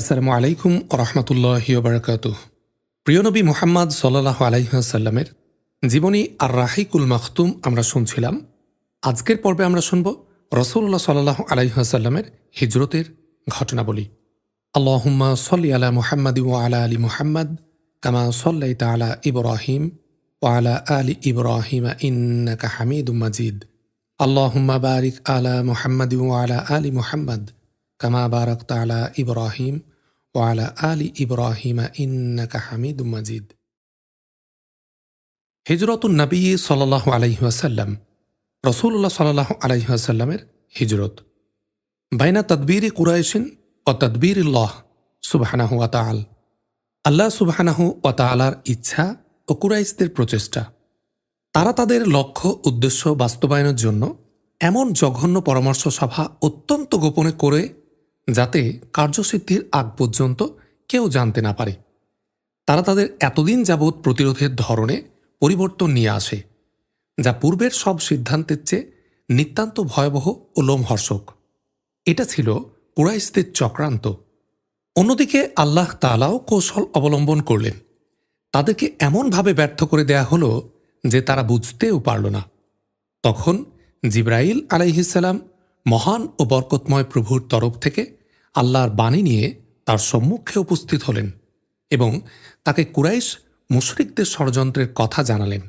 আসসালামু আলাইকুম রহমতুল্লাহ বারকাত প্রিয় নবী মোহাম্মদ সাল্লাহ আলাইসাল্লামের জীবনী আর রাহিকুল মাখতুম আমরা শুনছিলাম। আজকের পর্বে আমরা শুনব রসুল্লাহ সাল্লাহ আলাইসাল্লামের হিজরতের ঘটনাবলী। আল্লাহুম্মা সল্লি আলা মুহাম্মদ ও আলা আলী মুহাম্মদ কামা সল্লাই তালা ইব্রাহিম ও আলা আলী ইব্রাহিম ইন্নাকা হামিদুম মাজিদ। আল্লাহুম্মা বারিক আলা মুহাম্মদ ও আলা আলী মুহাম্মদ কামা বারাক তালা ইব্রাহিম ও আলা ইব্রাহিম ইন্নাকা হিজরতুন নবী সাল্লাহ আলাইহাসাল্লাম রসুল্লাহ সাল্লাহ ও তদবীর লহ সুবাহানাহু আল্লাহ সুবাহানাহু ওয়াতালার ইচ্ছা ও কুরাইশদের প্রচেষ্টা। তারা তাদের লক্ষ্য, উদ্দেশ্য বাস্তবায়নের জন্য এমন জঘন্য পরামর্শ সভা অত্যন্ত গোপনে করে যাতে কার্যসিদ্ধির আগ পর্যন্ত কেউ জানতে না পারে। তারা তাদের এতদিন যাবৎ প্রতিরোধের ধরনে পরিবর্তন নিয়ে আসে, যা পূর্বের সব সিদ্ধান্তের চেয়ে নিতান্ত ভয়াবহ ও লোমহর্ষক। এটা ছিল কুরাইশদের চক্রান্ত। অন্যদিকে আল্লাহ তালাও কৌশল অবলম্বন করলেন। তাদেরকে এমনভাবে ব্যর্থ করে দেয়া হলো যে তারা বুঝতেও পারল না। তখন জিব্রাইল আলাইহিসাল্লাম মহান ও বরকতময় প্রভুর তরফ থেকে আল্লাহর বাণী নিয়ে তার সম্মুখে উপস্থিত হলেন এবং তাকে কুরাইশ মুশরিকদের ষড়যন্ত্রের কথা জানালেন।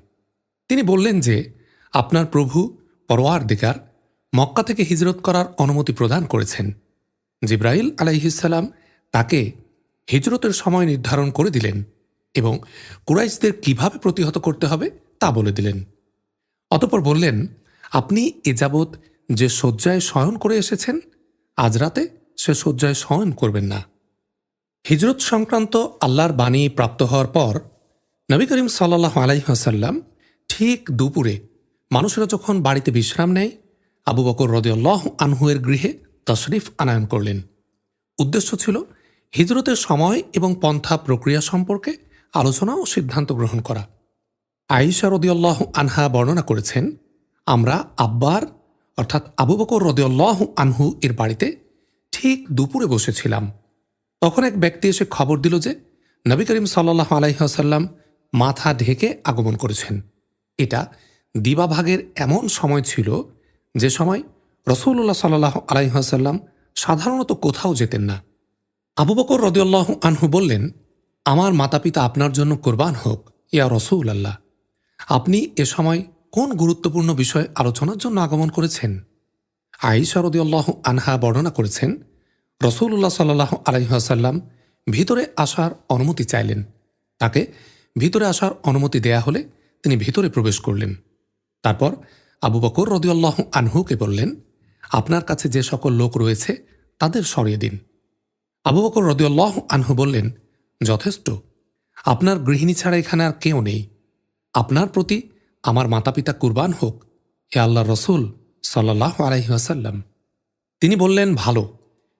তিনি বললেন যে, আপনার প্রভু পরোয়ার দিকার মক্কা থেকে হিজরত করার অনুমতি প্রদান করেছেন। জিব্রাইল আলাইহিসাল্লাম তাকে হিজরতের সময় নির্ধারণ করে দিলেন এবং কুরাইশদের কীভাবে প্রতিহত করতে হবে তা বলে দিলেন। অতপর বললেন, আপনি এ যাবৎ যে শয্যায় শয়ন করে এসেছেন, আজ রাতে সে শয্যায় শয়ন করবেন না। হিজরত সংক্রান্ত আল্লাহর বাণী প্রাপ্ত হওয়ার পর নবী করিম সাল্লাহ আলাইহাসাল্লাম ঠিক দুপুরে মানুষেরা যখন বাড়িতে বিশ্রাম নেয়, আবু বকর রদিউল্লাহ আনহুয়ের গৃহে তশরিফ আনায়ন করলেন। উদ্দেশ্য ছিল হিজরতের সময় এবং পন্থা প্রক্রিয়া সম্পর্কে আলোচনা ও সিদ্ধান্ত গ্রহণ করা। আইসা রদিউল্লাহ আনহা বর্ণনা করেছেন, আমরা আব্বার অর্থাৎ আবু বকর রদিউল্লাহ আনহু এর বাড়িতে ঠিক দুপুরে বসেছিলাম। তখন এক ব্যক্তি এসে খবর দিল যে, নবী করিম সাল্লাহ আলাইসাল্লাম মাথা ঢেকে আগমন করেছেন। এটা দিবাভাগের এমন সময় ছিল যে সময় রসুল্লাহ সাল্লাহ আলাইসাল্লাম সাধারণত কোথাও যেতেন না। আবু বকর রদিউল্লাহ আনহু বললেন, আমার মাতা পিতা আপনার জন্য কোরবান হোক, ইয়া রসুল আল্লাহ আপনি এ সময় কোন গুরুত্বপূর্ণ বিষয় আলোচনার জন্য আগমন করেছেন? আইসা রদিউল্লাহ আনহা বর্ণনা করেছেন রসুল্লাহ সাল্লাহ আলাইসাল্লাম ভিতরে আসার অনুমতি চাইলেন। তাকে ভিতরে আসার অনুমতি দেয়া হলে তিনি ভিতরে প্রবেশ করলেন। তারপর আবু বকর রদিউল্লাহ আনহুকে বললেন, আপনার কাছে যে সকল লোক রয়েছে, তাদের সরিয়ে দিন। আবু বকর রদিউল্লাহ আনহু বললেন, যথেষ্ট। আপনার গৃহিণী ছাড়া এখানে আর কেউ নেই। আপনার প্রতি আমার মাতাপিতা কুরবান হোক, হে আল্লাহ রসুল সাল্লাহ আলাইহাসাল্লাম তিনি বললেন, ভালো।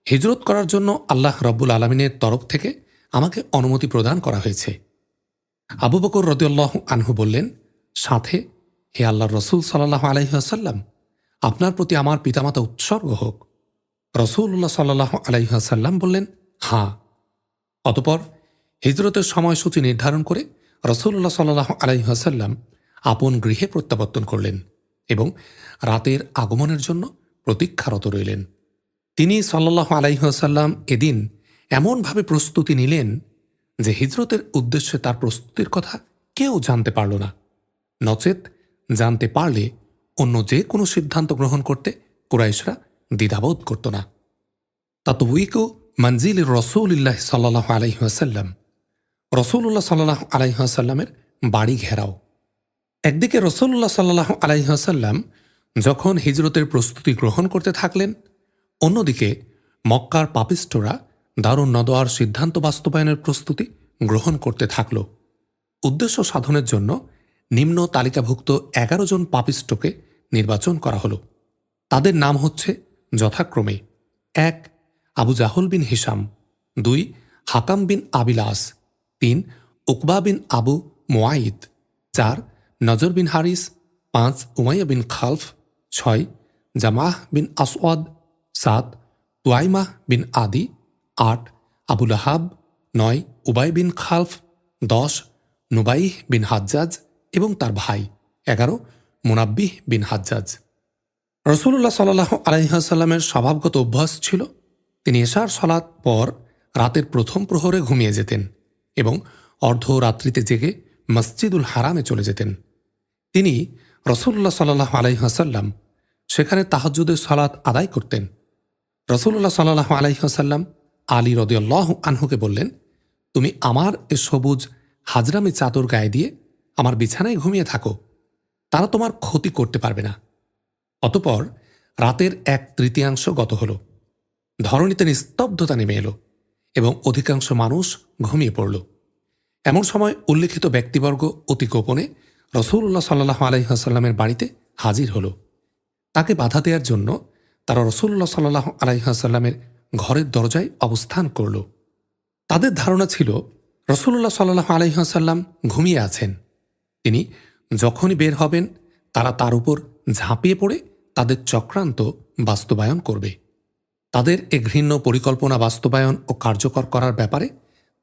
হিজরত করার জন্য আল্লাহ রব্বুল আলমিনের তরফ থেকে আমাকে অনুমতি প্রদান করা হয়েছে। আবু বকর রদিউল্লাহ আনহু বললেন, সাথে, হে আল্লাহ রসুল সাল্লাহ আলাইহাসাল্লাম আপনার প্রতি আমার পিতামাতা উৎসর্গ হোক। রসুল্লাহ সাল্লাহ আলাইহাসাল্লাম বললেন হাঁ অতপর হিজরতের সময়সূচি নির্ধারণ করে রসুল্লাহ সাল্লাহ আলাইহাসাল্লাম আপন গৃহে প্রত্যাবর্তন করলেন এবং রাতের আগমনের জন্য প্রতীক্ষারত রইলেন। তিনি সাল্লাহ আলাইহাসাল্লাম এদিন এমনভাবে প্রস্তুতি নিলেন যে হিজরতের উদ্দেশ্যে তার প্রস্তুতির কথা কেউ জানতে পারল না। নচেত জানতে পারলে অন্য যে কোনো সিদ্ধান্ত গ্রহণ করতে কুরাইশরা দ্বিধাবোধ করত না। তাতউইকু মঞ্জিল রসুল্লাহ সাল্লাহ আলাইহাসাল্লাম রসুল্লাহ সাল্লাহ আলাইহাসাল্লামের বাড়ি ঘেরাও। একদিকে রসুল্লাহ সাল্লাহ আলাইহাসাল্লাম যখন হিজরতের প্রস্তুতি গ্রহণ করতে থাকলেন অন্যদিকে, মক্কার পাপিস্টরা দারুণ নদোয়ার সিদ্ধান্ত বাস্তবায়নের প্রস্তুতি গ্রহণ করতে থাকল। উদ্দেশ্য সাধনের জন্য নিম্ন তালিকাভুক্ত এগারো জন পাপিষ্টকে নির্বাচন করা হল। তাদের নাম হচ্ছে যথাক্রমে, এক, আবু জাহল বিন হিসাম দুই, হাকাম বিন আবিলাস, তিন, উকবা বিন আবু মোয়াইদ চার, নজর বিন হারিস, পাঁচ, উমাইয়া বিন খালফ, ছয়, জামাহ বিন আসওয়াদ সাত, তুয়াইমাহ বিন আদি, আট আবুল আহাব নয়, উবাই বিন খালফ, দশ, নুবাইহ বিন হাজ্জাজ এবং তার ভাই, এগারো, মুনাব্বিহ বিন হাজ্জাজ। রসুল্লাহ সাল্লাহ আলাইহাসাল্লামের স্বভাবগত অভ্যাস ছিল, তিনি এশার সলাৎ পর রাতের প্রথম প্রহরে ঘুমিয়ে যেতেন এবং অর্ধরাত্রিতে জেগে মসজিদুল হারামে চলে যেতেন। তিনি রসুল্লাহ সাল্লাহ আলাইহাসাল্লাম সেখানে তাহাজুদের সলাৎ আদায় করতেন। রসুল্লাহ সাল্লাহ আলাইহাসাল্লাম আলী রদিয়াল্লাহ আনহুকে বললেন, তুমি আমার এ সবুজ হাজরামি চাদর গায়ে দিয়ে আমার বিছানায় ঘুমিয়ে থাকো। তারা তোমার ক্ষতি করতে পারবে না। অতপর রাতের এক তৃতীয়াংশ গত হল। ধরণীতে নিস্তব্ধতা নেমে এলো এবং অধিকাংশ মানুষ ঘুমিয়ে পড়ল। এমন সময় উল্লেখিত ব্যক্তিবর্গ অতি গোপনে রসুল্লাহ সাল্লাহ আলাইহাসাল্লামের বাড়িতে হাজির হল। তাকে বাধা দেওয়ার জন্য তারা রসুল্লাহ সাল্লাহ আলাইহাসাল্লামের ঘরের দরজায় অবস্থান করল। তাদের ধারণা ছিল, রসুল্লাহ সাল্লাহ আলাইহাসাল্লাম ঘুমিয়ে আছেন। তিনি যখনই বের হবেন, তারা তার উপর ঝাঁপিয়ে পড়ে তাদের চক্রান্ত বাস্তবায়ন করবে। তাদের এ ঘৃণ্য পরিকল্পনা বাস্তবায়ন ও কার্যকর করার ব্যাপারে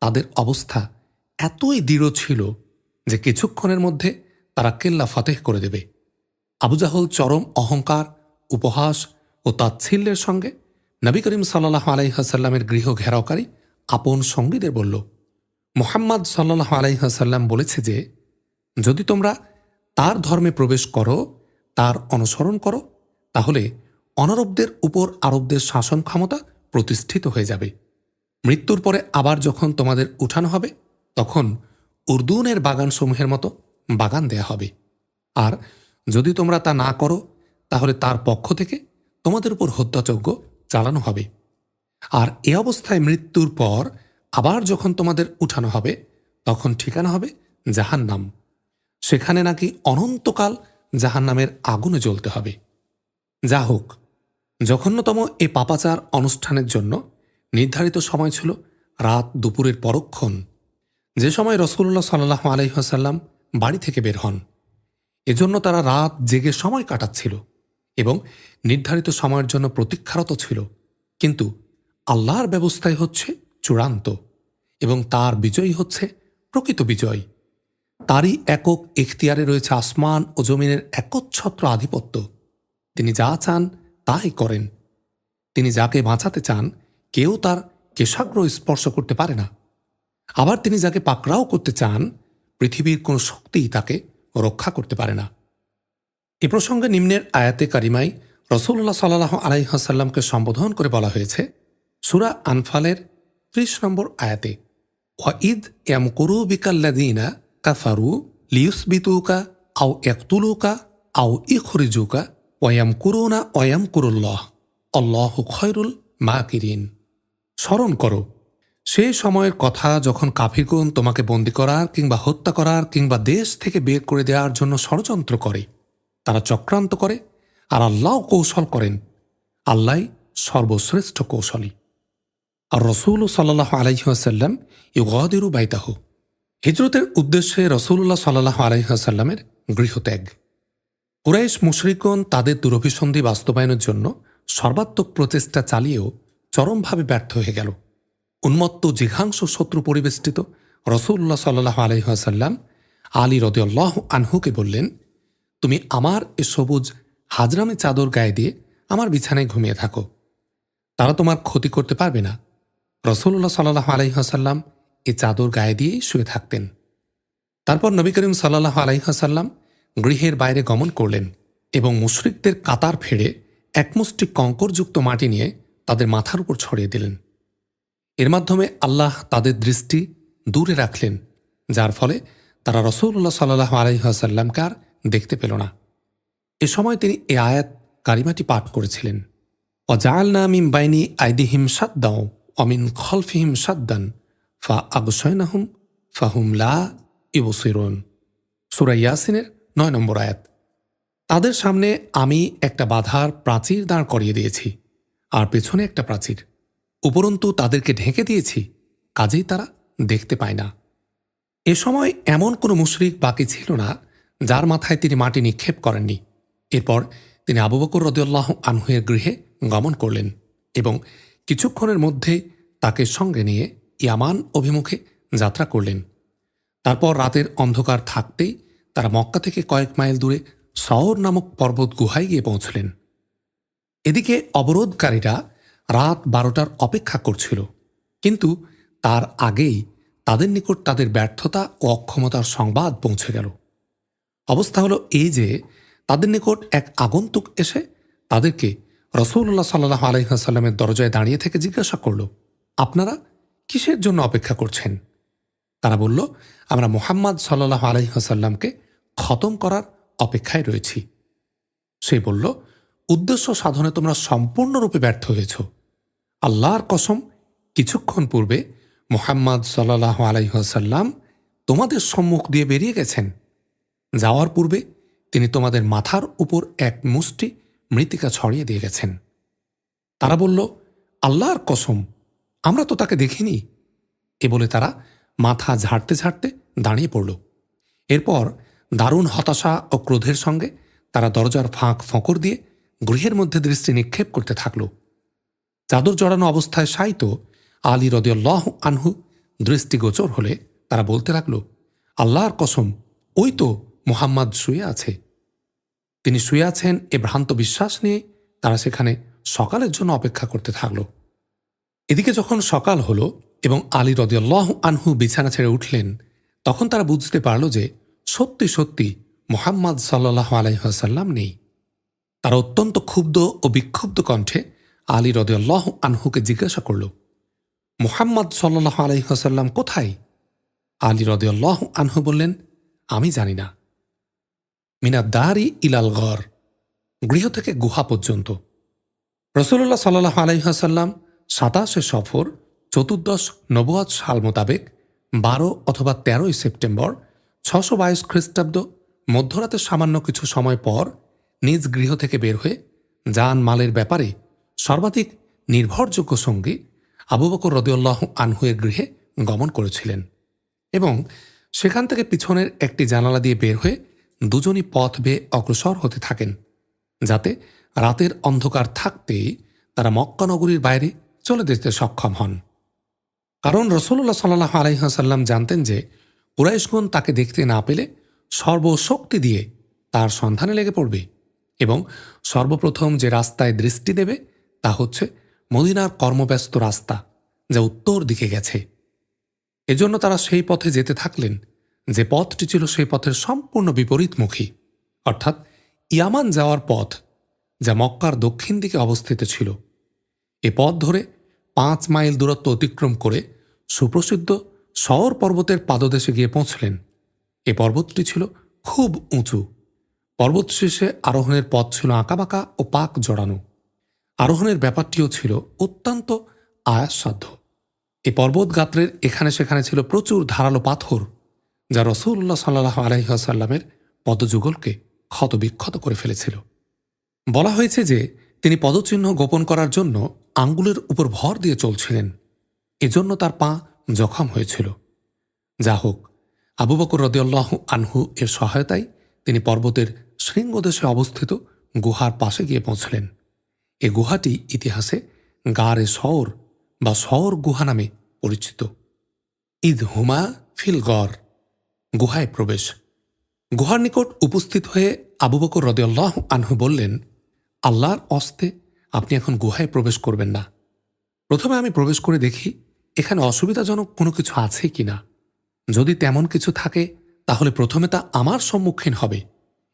তাদের অবস্থা এতই দৃঢ় ছিল যে কিছুক্ষণের মধ্যে তারা কেল্লা ফাতেহ করে দেবে। আবুজাহল চরম অহংকার, উপহাস ও তাচ্ছিল্যের সঙ্গে নবী করিম সাল্লাহ আলাইহাসাল্লামের গৃহ ঘেরাওকারী আপন সঙ্গীদের বলল, মোহাম্মদ সাল্লাহ আলাইহাসাল্লাম বলেছে যে, যদি তোমরা তার ধর্মে প্রবেশ করো, তার অনুসরণ করো, তাহলে অনারবদের উপর আরবদের শাসন ক্ষমতা প্রতিষ্ঠিত হয়ে যাবে। মৃত্যুর পরে আবার যখন তোমাদের উঠানো হবে, তখন উর্দুনের বাগানসমূহের মতো বাগান দেয়া হবে। আর যদি তোমরা তা না করো, তাহলে তার পক্ষ থেকে তোমাদের উপর হত্যাযজ্ঞ চালানো হবে। আর এ অবস্থায় মৃত্যুর পর আবার যখন তোমাদের উঠানো হবে, তখন ঠিকানা হবে জাহান্নাম। সেখানে নাকি অনন্তকাল জাহান্নামের আগুনে জ্বলতে হবে। যা হোক, জঘন্যতম এ পাপাচার অনুষ্ঠানের জন্য নির্ধারিত সময় ছিল রাত দুপুরের পরক্ষণ। যে সময় রসুল্লাহ সাল্লাহ আলহিহাসাল্লাম বাড়ি থেকে বের হন, এজন্য তারা রাত জেগে সময় কাটাচ্ছিল। এবং নির্ধারিত সময়ের জন্য প্রতীক্ষারত ছিল। কিন্তু আল্লাহর ব্যবস্থায় হচ্ছে চূড়ান্ত এবং তার বিজয়ী হচ্ছে প্রকৃত বিজয়। তারই একক এখতিয়ারে রয়েছে আসমান ও জমিনের একচ্ছত্র আধিপত্য। তিনি যা চান, তাই করেন। তিনি যাকে বাঁচাতে চান, কেউ তার কেশাগ্র স্পর্শ করতে পারে না। আবার তিনি যাকে পাকড়াও করতে চান, পৃথিবীর কোনো শক্তিই তাকে রক্ষা করতে পারে না। এ প্রসঙ্গে নিম্নের আয়াতে কারিমাই রসুল্লাহ সাল্লাহ আলাইহাসাল্লামকে সম্বোধন করে বলা হয়েছে, সুরা আনফালের ত্রিশ নম্বর আয়াতে ওয়াঈদ এম করু বিকাল্লাদিনা কাফারু লিউসবিতুকা আও একতুলুকা আও ইখরিজুকা ওয়াম কুরুনা ওয়াম কুরুল্লাহ অল্লাহ খয়রুল মা কিরিন স্মরণ করো সেই সময়ের কথা যখন কাফিরগুন তোমাকে বন্দি করার কিংবা হত্যা করার কিংবা দেশ থেকে বের করে দেওয়ার জন্য ষড়যন্ত্র করে তারা চক্রান্ত করে আর আল্লাহ কৌশল করেন। আল্লাহ সর্বশ্রেষ্ঠ কৌশলী। আর রসুল সাল্লাহ আলাইসাল্লাম ইউগাদেরু বাইতাহ। হিজরতের উদ্দেশ্যে রসুল্লাহ সাল্লাহ আলাইসাল্লামের গৃহত্যাগ। কুরাইশ মুশরিকন তাদের দুরভিসন্ধি বাস্তবায়নের জন্য সর্বাত্মক প্রচেষ্টা চালিয়েও চরমভাবে ব্যর্থ হয়ে গেল। উন্মত্ত জিঘাংশ শত্রু পরিবেষ্টিত রসুল্লাহ সাল্লাহ আলহাসাল্লাম আলী রদিয়াল্লাহ আনহুকে বললেন তুমি আমার এ সবুজ হাজরামে চাদর গায়ে দিয়ে আমার বিছানায় ঘুমিয়ে থাকো। তারা তোমার ক্ষতি করতে পারবে না। রসুল্লাহ সাল্লাহ আলহাসাল্লাম এ চাদর গায়ে দিয়েই শুয়ে থাকতেন। তারপর নবী করিম সাল্লাহ আলাইহাসাল্লাম গৃহের বাইরে গমন করলেন এবং মুশরিকদের কাতার ফেড়ে একমুষ্টি কঙ্করযুক্ত মাটি নিয়ে তাদের মাথার উপর ছড়িয়ে দিলেন। এর মাধ্যমে আল্লাহ তাদের দৃষ্টি দূরে রাখলেন, যার ফলে তারা রসৌল্লাহ সাল্লাহ আলহিহাসাল্লামকে আর দেখতে পেল না। এ সময় তিনি এ আয়াত কারিমাটি পাঠ করেছিলেন। অজাল নামিম বাইনি আইদিহিম সাদ্দাও অমিন খলফিহিম সাদ্দান, ফা আবসয়নাহুম, ফাহুম লা ইবসিরুন। সুরা ইয়াসিনের নয় নম্বর আয়াত। তাদের সামনে আমি একটা বাধার প্রাচীর দাঁড় করিয়ে দিয়েছি, আর পেছনে একটা প্রাচীর। উপরন্তু তাদেরকে ঢেকে দিয়েছি, কাজেই তারা দেখতে পায় না। এ সময় এমন কোনো মুশরিক বাকি ছিল না যার মাথায় তিনি মাটি নিক্ষেপ করেননি। এরপর তিনি আবু বকর রদিউল্লাহ আনহুয়ের গৃহে গমন করলেন এবং কিছুক্ষণের মধ্যে তাকে সঙ্গে নিয়ে ইয়ামান অভিমুখে যাত্রা করলেন। তারপর রাতের অন্ধকার থাকতেই তারা মক্কা থেকে কয়েক মাইল দূরে শহর নামক পর্বত গুহায় গিয়ে পৌঁছলেন। এদিকে অবরোধকারীরা রাত বারোটার অপেক্ষা করছিল, কিন্তু তার আগেই তাদের নিকট তাদের ব্যর্থতা ও অক্ষমতার সংবাদ পৌঁছে গেল। অবস্থা হলো এই যে তাদের নিকট এক আগন্তুক এসে তাদেরকে রসুল্লাহ সাল্লাহ আলহিহাসাল্লামের দরজায় দাঁড়িয়ে থেকে জিজ্ঞাসা করল, আপনারা কিসের জন্য অপেক্ষা করছেন? তারা বলল, আমরা মোহাম্মদ সাল্লাহ আলহিহাসাল্লামকে খতম করার অপেক্ষায় রয়েছি। সে বলল, উদ্দেশ্য সাধনে তোমরা সম্পূর্ণরূপে ব্যর্থ হয়েছ। আল্লাহর কসম, কিছুক্ষণ পূর্বে মোহাম্মদ সাল্লাহ আলাইসাল্লাম তোমাদের সম্মুখ দিয়ে বেরিয়ে গেছেন। যাওয়ার পূর্বে তিনি তোমাদের মাথার উপর এক মুষ্টি মৃত্তিকা ছড়িয়ে দিয়ে গেছেন। তারা বলল, আল্লাহর কসম, আমরা তো তাকে দেখিনি। এ বলে তারা মাথা ঝাড়তে ঝাড়তে দাঁড়িয়ে পড়ল। এরপর দারুণ হতাশা ও ক্রোধের সঙ্গে তারা দরজার ফাঁক ফঁকর দিয়ে গৃহের মধ্যে দৃষ্টি নিক্ষেপ করতে থাকল। চাদর জড়ানো অবস্থায় সাইত আলী রদিয়াল্লাহ আনহু দৃষ্টিগোচর হলে তারা বলতে লাগল, আল্লাহর কসম, ওই তো মোহাম্মদ শুয়ে আছে। তিনি শুয়ে আছেন এ ভ্রান্ত বিশ্বাস নিয়ে তারা সেখানে সকালের জন্য অপেক্ষা করতে থাকল। এদিকে যখন সকাল হলো এবং আলী রদিয়াল্লাহ আনহু বিছানা ছেড়ে উঠলেন, তখন তারা বুঝতে পারল যে সত্যি সত্যি মোহাম্মদ সাল্লাহ আলাইসাল্লাম নেই। তারা অত্যন্ত ক্ষুব্ধ ও বিক্ষুব্ধ কণ্ঠে আলী রদিয়াল্লাহ আনহুকে জিজ্ঞাসা করল, মোহাম্মদ সাল্লাহ আলাইসাল্লাম কোথায়? আলী রদিয়াল্লাহ আনহু বললেন, আমি জানি না। মিনাদ্দারি ইলাল গর, গৃহ থেকে গুহা পর্যন্ত। রসুল্লাহ সাল্লাহ আলাইহাসাল্লাম সাতাশে সফর, চতুর্দশ নবুয়াদ সাল মোতাবেক বারো অথবা তেরোই সেপ্টেম্বর ছশো বাইশ খ্রিস্টাব্দ মধ্যরাতের সামান্য কিছু সময় পর নিজ গৃহ থেকে বের হয়ে যান মালের ব্যাপারে সর্বাধিক নির্ভরযোগ্য সঙ্গী আবু বকর রদিউল্লাহ আনহুয়ের গৃহে গমন করেছিলেন এবং সেখান থেকে পিছনের একটি জানালা দিয়ে বের হয়ে দুজনই পথ বেয়ে অগ্রসর হতে থাকেন, যাতে রাতের অন্ধকার থাকতেই তারা মক্কা নগরীর বাইরে চলে যেতে সক্ষম হন। কারণ রসুল্লাহ সাল্লাহ আলাইহাসাল্লাম জানতেন যে কুরাইশগুন তাকে দেখতে না পেলে সর্বশক্তি দিয়ে তার সন্ধানে লেগে পড়বে এবং সর্বপ্রথম যে রাস্তায় দৃষ্টি দেবে তা হচ্ছে মদিনার কর্মব্যস্ত রাস্তা, যা উত্তর দিকে গেছে। এজন্য তারা সেই পথে যেতে থাকলেন যে পথটি ছিল সেই পথের সম্পূর্ণ বিপরীতমুখী। অর্থাৎ ইয়ামান যাওয়ার পথ, যা মক্কার দক্ষিণ দিকে অবস্থিত ছিল। এ পথ ধরে পাঁচ মাইল দূরত্ব অতিক্রম করে সুপ্রসিদ্ধ শহর পর্বতের পাদদেশে গিয়ে পৌঁছলেন। এ পর্বতটি ছিল খুব উঁচু। পর্বত শীর্ষে আরোহণের পথ ছিল আঁকাবাঁকা ও পাক জড়ানো। আরোহণের ব্যাপারটিও ছিল অত্যন্ত আয়াসসাধ্য। এই পর্বত গাত্রের এখানে সেখানে ছিল প্রচুর ধারালো পাথর। যা রসুল্লাহ সাল্লাহ আলহিহাসাল্লামের পদযুগলকে ক্ষতবিক্ষত করে ফেলেছিল। বলা হয়েছে যে, তিনি পদচিহ্ন গোপন করার জন্য আঙ্গুলের উপর ভর দিয়ে চলছিলেন। এজন্য তার পা জখম হয়েছিল। যা হোক, আবু বকর রদিয়াল্লাহ আনহু এর সহায়তায় তিনি পর্বতের শৃঙ্গদেশে অবস্থিত গুহার পাশে গিয়ে পৌঁছলেন। এ গুহাটি ইতিহাসে গারে শহর বা শহর গুহা নামে পরিচিত। ঈদ হুমা ফিল গড়। গুহায় প্রবেশ। গুহার নিকট উপস্থিত হয়ে আবু বকর রদেল্লাহ আনহু বললেন, আল্লাহর অস্তে আপনি এখন গুহায় প্রবেশ করবেন না। প্রথমে আমি প্রবেশ করে দেখি, এখানে অসুবিধাজনক কোনো কিছু আছে কি না যদি তেমন কিছু থাকে, তাহলে প্রথমে তা আমার সম্মুখীন হবে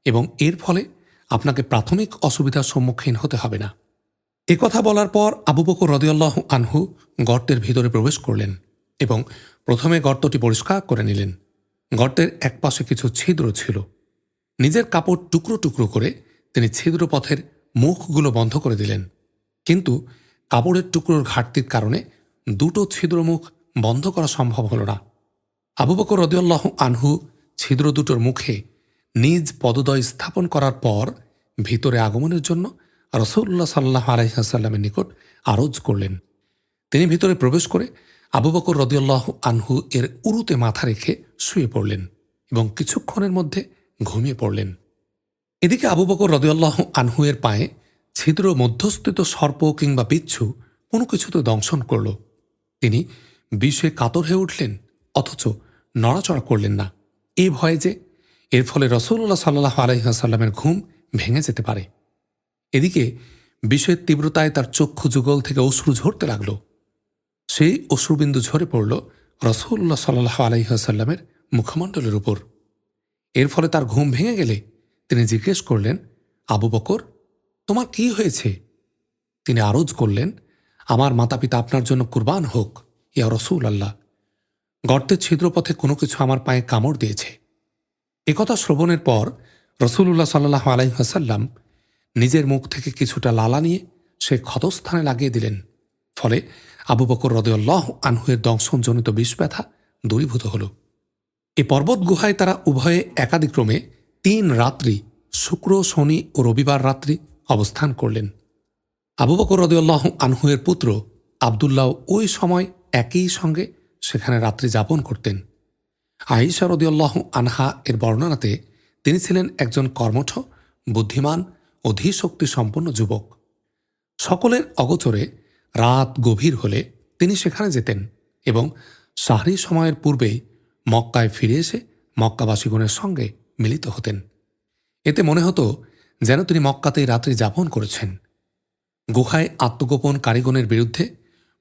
এবং এর ফলে আপনাকে প্রাথমিক অসুবিধার সম্মুখীন হতে হবে না। এ কথা বলার পর আবু বকর রদিয়াল্লাহ আনহু গর্তের ভিতরে প্রবেশ করলেন এবং প্রথমে গর্তটি পরিষ্কার করে নিলেন। গর্তের একপাশে কিছু ছিদ্র ছিল। নিজের কাপড় টুকরো টুকরো করে তিনি ছিদ্রপথের মুখগুলো বন্ধ করে দিলেন। কিন্তু কাপড়ের টুকরোর ঘাটতির কারণে দুটো ছিদ্রমুখ বন্ধ করা সম্ভব হল না। আবু বকর রদিউল্লাহ আনহু ছিদ্র দুটোর মুখে নিজ পদদয় স্থাপন করার পর ভিতরে আগমনের জন্য রসুল্লাহ সাল্লাহ আলহিহাসাল্লামের নিকট আরজ করলেন। তিনি ভিতরে প্রবেশ করে আবু বকর রদিউল্লাহ আনহু এর উরুতে মাথা রেখে শুয়ে পড়লেন এবং কিছুক্ষণের মধ্যে ঘুমিয়ে পড়লেন। এদিকে আবু বকর রদিউল্লাহ আনহু এর পায়ে ছিদ্র, মধ্যস্থিত সর্প কিংবা বিচ্ছু কোনো কিছুতে দংশন করল। তিনি বিষে কাতর হয়ে উঠলেন, অথচ নড়াচড়া করলেন না। এই ভয়ে যে এর ফলে রসুল্লাহ সাল্লাহ আলহিহাসাল্লামের ঘুম ভেঙে যেতে পারে। এদিকে বিষের তীব্রতায় তার চক্ষু যুগল থেকে অশ্রু ঝরতে লাগল। সেই অশ্রুবিন্দু ঝরে পড়ল রসুল্লাহ সাল্লাহ আলহিহাসাল্লামের মুখমণ্ডলের উপর। এর ফলে তার ঘুম ভেঙে গেলে তিনি জিজ্ঞেস করলেন, আবু বকর, তোমার কি হয়েছে? তিনি আরজ করলেন, আমার মাতা পিতা আপনার জন্য কুরবান হোক, ইয়া রসুল আল্লাহ গর্তের ছিদ্রপথে কোনো কিছু আমার পায়ে কামড় দিয়েছে। একথা শ্রবণের পর রসুল্লাহ সাল্লাহ আলাইহাসাল্লাম নিজের মুখ থেকে কিছুটা লালা নিয়ে সে ক্ষতস্থানে লাগিয়ে দিলেন। ফলে আবু বকর রদেউল্লাহ আনহুয়ের দংশনজনিত বিষ ব্যথা দূরীভূত হল। এ পর্বত গুহায় তারা উভয়ে একাদিক্রমে তিন রাত্রি, শুক্র, শনি ও রবিবার রাত্রি অবস্থান করলেন। আবু বকর রদিউল্লাহ আনহুয়ের পুত্র আবদুল্লাহ ওই সময় একই সঙ্গে সেখানে রাত্রি যাপন করতেন। আইসা রদিউল্লাহ আনহা এর বর্ণনাতে তিনি ছিলেন একজন কর্মঠ, বুদ্ধিমান ও ধীশক্তি সম্পন্ন যুবক। সকলের অগোচরে রাত গভীর হলে তিনি সেখানে যেতেন এবং সাহরি সময়ের পূর্বেই মক্কায় ফিরে এসে মক্কাবাসীগণের সঙ্গে মিলিত হতেন। এতে মনে হতো যেন তিনি মক্কাতেই রাত্রি যাপন করেছেন। গুহায় আত্মগোপন কারিগণের বিরুদ্ধে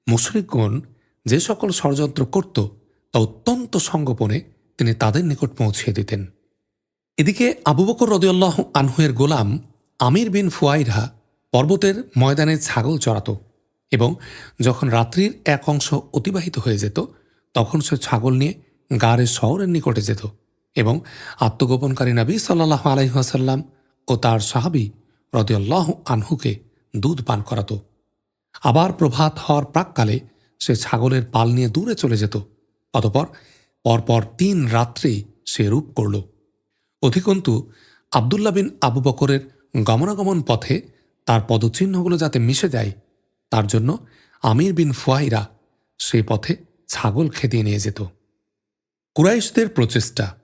মুশরিকগণ যে সকল ষড়যন্ত্র করত তা অত্যন্ত সংগোপনে তিনি তাদের নিকট পৌঁছিয়ে দিতেন। এদিকে আবু বকর রদিউল্লাহ আনহুয়ের গোলাম আমির বিন ফুয়াইরা পর্বতের ময়দানে ছাগল চড়াত এবং যখন রাত্রির এক অংশ অতিবাহিত হয়ে যেত, তখন সে ছাগল নিয়ে গাড়ের শহরের নিকটে যেত এবং আত্মগোপনকারী নবী সাল্লাহ আলহিহাসাল্লাম ও তার সাহাবি রদিউল্লাহ আনহুকে দুধ পান করাত। আবার প্রভাত হওয়ার প্রাককালে সে ছাগলের পাল নিয়ে দূরে চলে যেত। অতপর পরপর তিন রাত্রে সে রূপ করল। অধিকন্তু আবদুল্লা বিন আবু বকরের গমনাগমন পথে তার পদচিহ্নগুলো যাতে মিশে যায়, তার জন্য আমির বিন ফুয়াইরা সে পথে ছাগল খেদিয়ে নিয়ে যেত। কুরাইশদের প্রচেষ্টা।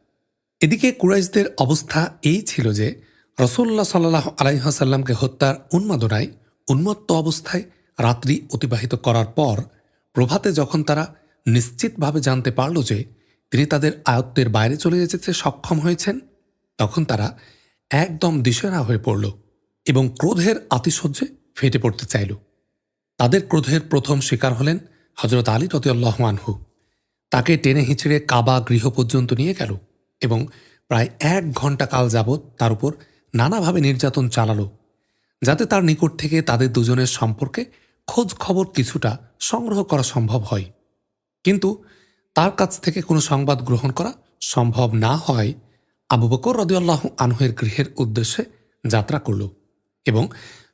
এদিকে কুরাইশদের অবস্থা এই ছিল যে রসুল্লাহ সাল্লাহ আলাইহাসাল্লামকে হত্যার উন্মাদনায় উন্মত্ত অবস্থায় রাত্রি অতিবাহিত করার পর, প্রভাতে যখন তারা নিশ্চিতভাবে জানতে পারল যে তিনি তাদের আয়ত্তের বাইরে চলে যেতে সক্ষম হয়েছেন, তখন তারা একদম দিশেরা হয়ে পড়ল এবং ক্রোধের আতিশয্যে ফেটে পড়তে চাইল। তাদের ক্রোধের প্রথম শিকার হলেন হজরত আলী রতিউল্লাহ আনহু। তাকে টেনে হিঁচড়ে কাবা গৃহ পর্যন্ত নিয়ে গেল এবং প্রায় এক ঘণ্টা কাল যাবৎ তার উপর নানাভাবে নির্যাতন চালালো, যাতে তার নিকট থেকে তাদের দুজনের সম্পর্কে খোঁজ খবর কিছুটা সংগ্রহ করা সম্ভব হয়। কিন্তু তার কাছ থেকে কোনো সংবাদ গ্রহণ করা সম্ভব না হয়, আবু বকর রদিয়াল্লাহ আনহের গৃহের উদ্দেশ্যে যাত্রা করল এবং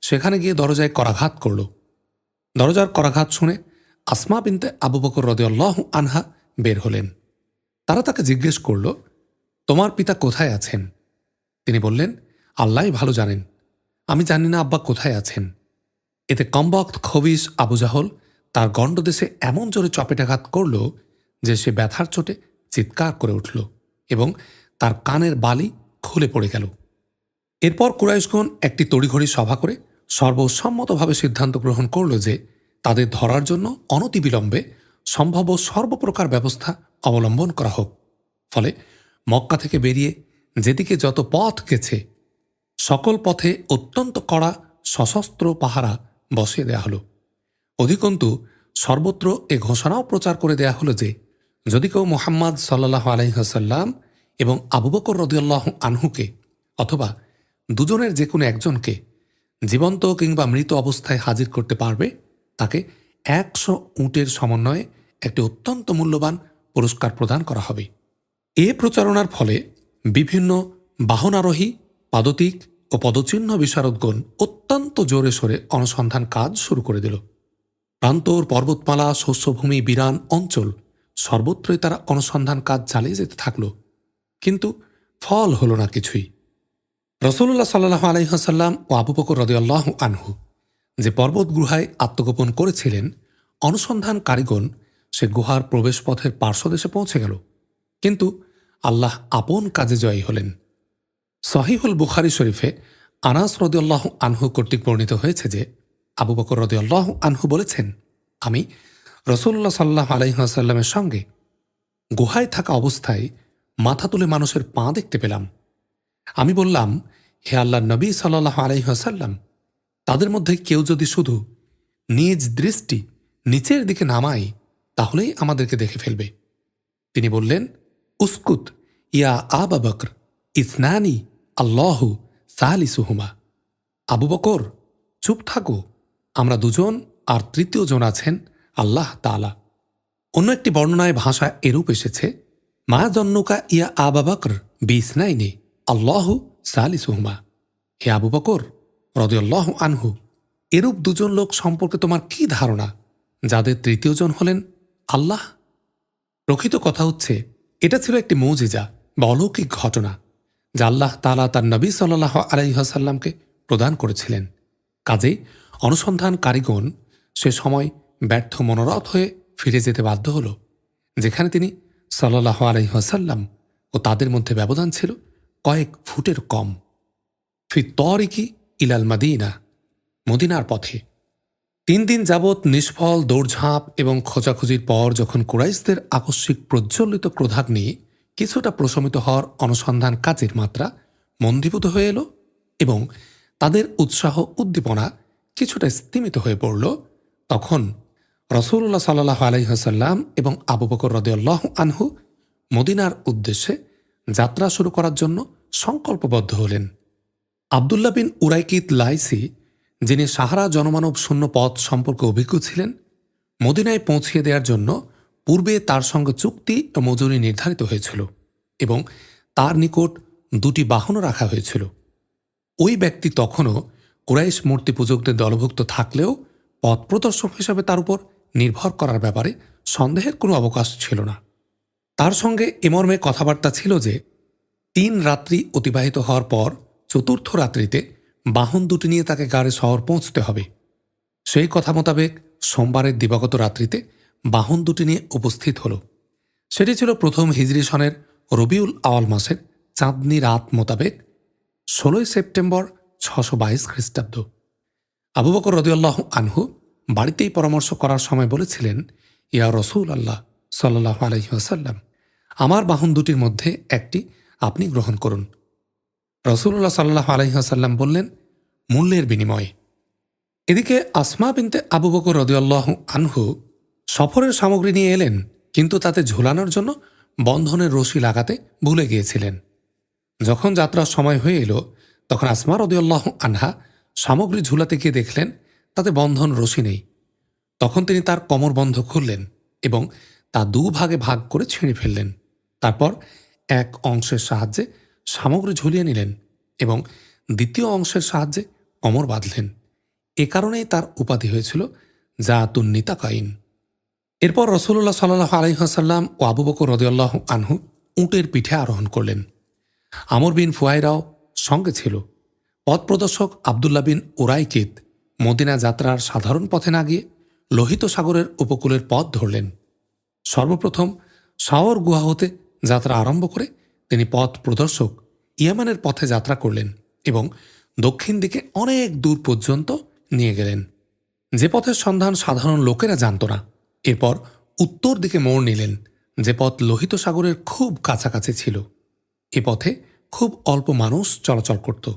সেখানে গিয়ে দরজায় করাঘাত করল। দরজার করাঘাত শুনে আসমা বিনতে আবু বকর রদিয়াল্লাহ আনহা বের হলেন। তারা তাকে জিজ্ঞেস করল, তোমার পিতা কোথায় আছেন? তিনি বললেন আল্লাহ ভালো জানেন। আমি জানি না আব্বা কোথায় আছেন। এতে কমবক্ত খবিস আবু জাহল তার গণ্ডদেশে এমন জোরে চপেটাঘাত করল যে সে ব্যথার চোটে চিৎকার করে উঠল এবং তার কানের বালি খুলে পড়ে গেল। এরপর কুরাইশগণ একটি তড়িঘড়ি সভা করে সর্বসম্মতভাবে সিদ্ধান্ত গ্রহণ করল যে তাদের ধরার জন্য অনতিবিলম্বে সম্ভব সর্বপ্রকার ব্যবস্থা অবলম্বন করা হোক। ফলে মক্কা থেকে বেরিয়ে যেদিকে যত পথ গেছে, সকল পথে অত্যন্ত কড়া সশস্ত্র পাহারা বসিয়ে দেয়া হলো। অধিকন্তু সর্বত্র এ ঘোষণাও প্রচার করে দেয়া হলো যে, যদি কেউ মোহাম্মদ সাল্লাহ আলহিহাসাল্লাম এবং আবু বকর রদিয়াল্লাহ আনহুকে অথবা দুজনের যে কোনো একজনকে জীবন্ত কিংবা মৃত অবস্থায় হাজির করতে পারবে, তাকে একশো উটের সমন্বয়ে একটি অত্যন্ত মূল্যবান পুরস্কার প্রদান করা হবে। এ প্রচারণার ফলে বিভিন্ন বাহনারোহী, পাদতিক ও পদচিহ্ন বিশারদগণ অত্যন্ত জোরে সোরে অনুসন্ধান কাজ শুরু করে দিল। প্রান্তর, পর্বতমালা, শস্যভূমি, বিরান অঞ্চল সর্বত্রই তারা অনুসন্ধান কাজ চালিয়ে যেতে থাকল। কিন্তু ফল হল না কিছুই। রসুল্লাহ সাল্লাহ আলহিহাসাল্লাম ও আবু বকর রদিয়াল্লাহ আনহু যে পর্বত গুহায় আত্মগোপন করেছিলেন অনুসন্ধান কারিগণ, সে গুহার প্রবেশপথের পার্শ্বদেশে পৌঁছে গেল। কিন্তু আল্লাহ আপন কাজে জয়ী হলেন। সহিহুল বুখারি শরীফে আনাস রদিয়াল্লাহ আনহু কর্তৃক বর্ণিত হয়েছে যে, আবু বকর রদিয়াল্লাহ আনহু বলেছেন, আমি রসুল্লাহ সাল্লাহ আলহিহাসাল্লামের সঙ্গে গুহায় থাকা অবস্থায় মাথা তুলে মানুষের পা দেখতে পেলাম। আমি বললাম, হে আল্লাহ নবী সাল্লাহ আলহিহাসাল্লাম তাদের মধ্যে কেউ যদি শুধু নিজ দৃষ্টি নিচের দিকে নামায়, তাহলেই আমাদেরকে দেখে ফেলবে। তিনি বললেন, উস্কুত, ইয়া আবা বকর, ইসনানি আল্লাহ সাহালিসুহুমা আবু বকর, চুপ থাকো, আমরা দুজন আর তৃতীয় জন আছেন আল্লাহ তালা অন্য একটি বর্ণনায় ভাষা এরূপ এসেছে, মা জন্নুকা ইয়া আবা বকর বিসনাইনি আল্লাহ সাহালিসুহুমা হে আবু বকর রদিয়াল্লাহ আনহু, এরূপ দুজন লোক সম্পর্কে তোমার কি ধারণা? যাদের তৃতীয়জন হলেন আল্লাহ? প্রকৃত কথা হচ্ছে, এটা ছিল একটি মৌজিজা বা অলৌকিক ঘটনা, যা আল্লাহ তালা তার নবী সাল্লাহ আলাইহাসাল্লামকে প্রদান করেছিলেন। কাজেই অনুসন্ধান কারিগণ সে সময় ব্যর্থ মনোরথ হয়ে ফিরে যেতে বাধ্য হল, যেখানে তিনি সাল্লাহ আলাইহাসাল্লাম ও তাদের মধ্যে ব্যবধান ছিল কয়েক ফুটের কম। ফি তরিকি ইলাল মাদিনা, মদিনার পথে। তিন দিন যাবৎ নিষ্ফল, দৌড়ঝাঁপ এবং খোঁজাখুঁজির পর যখন কুরাইশদের আকস্মিক প্রজ্বলিত ক্রোধাগ্নি কিছুটা প্রশমিত হওয়ার অনুসন্ধান কাজের মাত্রা মন্দীভূত হয়ে এলো এবং তাদের উৎসাহ উদ্দীপনা কিছুটা স্তিমিত হয়ে পড়ল, তখন রসুল্লাহ সাল্লাহ আলাইহাসাল্লাম এবং আবু বকর রদেউল্লাহ আনহু মদিনার উদ্দেশ্যে যাত্রা শুরু করার জন্য সংকল্পবদ্ধ হলেন। আবদুল্লাহ বিন উরাইকিত লাইসি, যিনি সাহারা জনমানব শূন্য পথ সম্পর্কে অভিজ্ঞ ছিলেন, মদিনায় পৌঁছিয়ে দেওয়ার জন্য পূর্বে তার সঙ্গে চুক্তি ও মজুরি নির্ধারিত হয়েছিল এবং তার নিকট দুটি বাহনও রাখা হয়েছিল। ওই ব্যক্তি তখনও কুরাইশ মূর্তি পূজকদের দলভুক্ত থাকলেও পথ প্রদর্শক হিসাবে তার উপর নির্ভর করার ব্যাপারে সন্দেহের কোনো অবকাশ ছিল না। তার সঙ্গে এমর্মে কথাবার্তা ছিল যে, তিন রাত্রি অতিবাহিত হওয়ার পর চতুর্থ রাত্রিতে বাহন দুটি নিয়ে তাকে গাড়ে শহর পৌঁছতে হবে। সেই কথা মোতাবেক সোমবারের দিবাগত রাত্রিতে বাহন দুটি নিয়ে উপস্থিত হল। সেটি ছিল প্রথম হিজরি সনের রবিউল আওয়াল মাসের চাঁদনি রাত মোতাবেক ষোলোই সেপ্টেম্বর ছশো বাইশ খ্রিস্টাব্দ। আবু বকর রদিউল্লাহ আনহু বাড়িতেই পরামর্শ করার সময় বলেছিলেন, ইয়া রসুল আল্লাহ সাল্লাহ আলহিহাসাল্লাম আমার বাহন দুটির মধ্যে একটি আপনি গ্রহণ করুন। রসুল্লাহ সাল্লাহ আলহিহাসাল্লাম বললেন, মূল্যের বিনিময়ে। এদিকে আসমা বিনতে আবু বকর রদিউল্লাহ আনহু সফরের সামগ্রী নিয়ে এলেন, কিন্তু তাতে ঝুলানোর জন্য বন্ধনের রশি লাগাতে ভুলে গিয়েছিলেন। যখন যাত্রার সময় হয়ে এলো, তখন আসমা রদিউল্লাহ আনহা সামগ্রী ঝুলাতে গিয়ে দেখলেন, তাতে বন্ধন রশি নেই। তখন তিনি তার কমর বন্ধ খুললেন এবং তা দু ভাগে ভাগ করে ছিঁড়ে ফেললেন। তারপর এক অংশের সাহায্যে সামগ্রী ঝুলিয়ে নিলেন এবং দ্বিতীয় অংশের সাহায্যে অমর বাঁধলেন। এ কারণেই তার উপাধি হয়েছিল যা জাতুন্নিতা কাইন এরপর রসুল্লাহ সাল্লাহ আলহিহাসাল্লাম ও আবু বকর রদিয়াল্লাহ আনহু উটের পিঠে আরোহণ করলেন। আমর বিন ফুয়াইরাও সঙ্গে ছিল। পথ প্রদর্শক আবদুল্লা বিন ওরাইকিত মদিনা যাত্রার সাধারণ পথে না গিয়ে লোহিত সাগরের উপকূলের পথ ধরলেন। সর্বপ্রথম সাওর গুহা হতে যাত্রা আরম্ভ করে তিনি পথ প্রদর্শক ইয়ামানের পথে যাত্রা করলেন এবং দক্ষিণ দিকে অনেক দূর পর্যন্ত নিয়ে গেলেন। যে পথের সন্ধান সাধারণ লোকেরা জানত না। এরপর উত্তর দিকে মোড় নিলেন, যে পথ লোহিত সাগরের খুব কাছাকাছি ছিল। এ পথে খুব অল্প মানুষ চলাচল করত।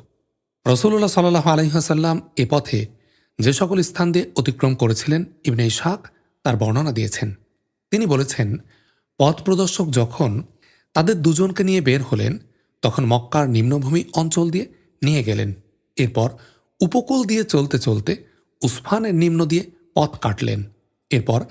রসুল্লাহ সাল্লাহ আলহিহাসাল্লাম এ পথে যে সকল স্থান দিয়ে অতিক্রম করেছিলেন ইবনে ইশাক তার বর্ণনা দিয়েছেন। তিনি বলেছেন, পথ প্রদর্শক যখন তাদের দুজনকে নিয়ে বের হলেন, তখন মক্কার নিম্নভূমি অঞ্চল দিয়ে নিয়ে গেলেন। এরপর উপকূল দিয়ে চলতে চলতে উসফানের নিম্ন দিয়ে পথ কাটলেন। এরপর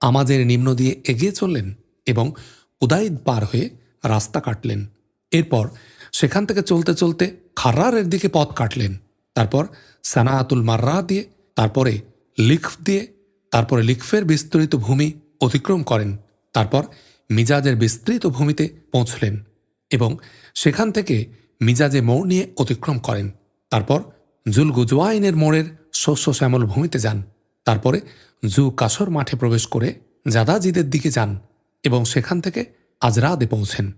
আমাজের নিম্ন দিয়ে এগিয়ে চললেন এবং উদাইদ পার হয়ে রাস্তা কাটলেন। এরপর সেখান থেকে চলতে চলতে খার্রারের দিকে পথ কাটলেন। তারপর সানাআতুল মাররা দিয়ে, তারপরে লিখফ দিয়ে, তারপরে লিখফের বিস্তৃত ভূমি অতিক্রম করেন। তারপর মিজাজের বিস্তৃত ভূমিতে পৌঁছলেন এবং সেখান থেকে মিজাজে মোড় নিয়ে অতিক্রম করেন। তারপর জুল গুজওয়াইনের মোড়ের শস্য শ্যামল ভূমিতে যান। তারপরে জু কাসর মাঠে প্রবেশ করে জাদাজিদের দিকে যান এবং সেখান থেকে আজরাদে পৌঁছেন।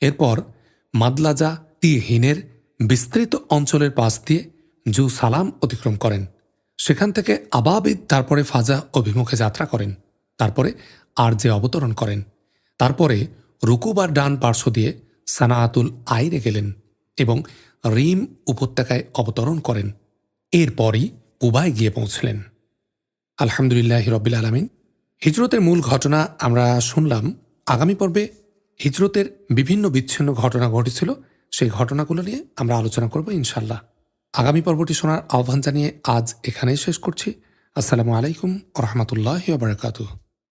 এরপর মাদলাজা তি তিহিনের বিস্তৃত অঞ্চলের পাশ দিয়ে জু সালাম অতিক্রম করেন। সেখান থেকে আবাবিদ তারপরে ফাজা অভিমুখে যাত্রা করেন। তারপরে আর যে অবতরণ করেন। তারপরে রুকুবার ডান পার্শ্ব দিয়ে সানাআতুল আইরে গেলেন এবং রিম উপত্যকায় অবতরণ করেন। এরপরই কুবায় গিয়ে পৌঁছলেন। আলহামদুলিল্লাহ রবিল আলমিন। হিজরতের মূল ঘটনা আমরা শুনলাম। আগামী পর্বে হিজরতের বিভিন্ন বিচ্ছিন্ন ঘটনা ঘটেছিল। সেই ঘটনাগুলো নিয়ে আমরা আলোচনা করব ইনশাল্লাহ আগামী পর্বটি শোনার আহ্বান জানিয়ে আজ এখানেই শেষ করছি। আসসালামু আলাইকুম রহমতুল্লাহ বারকাতুহ।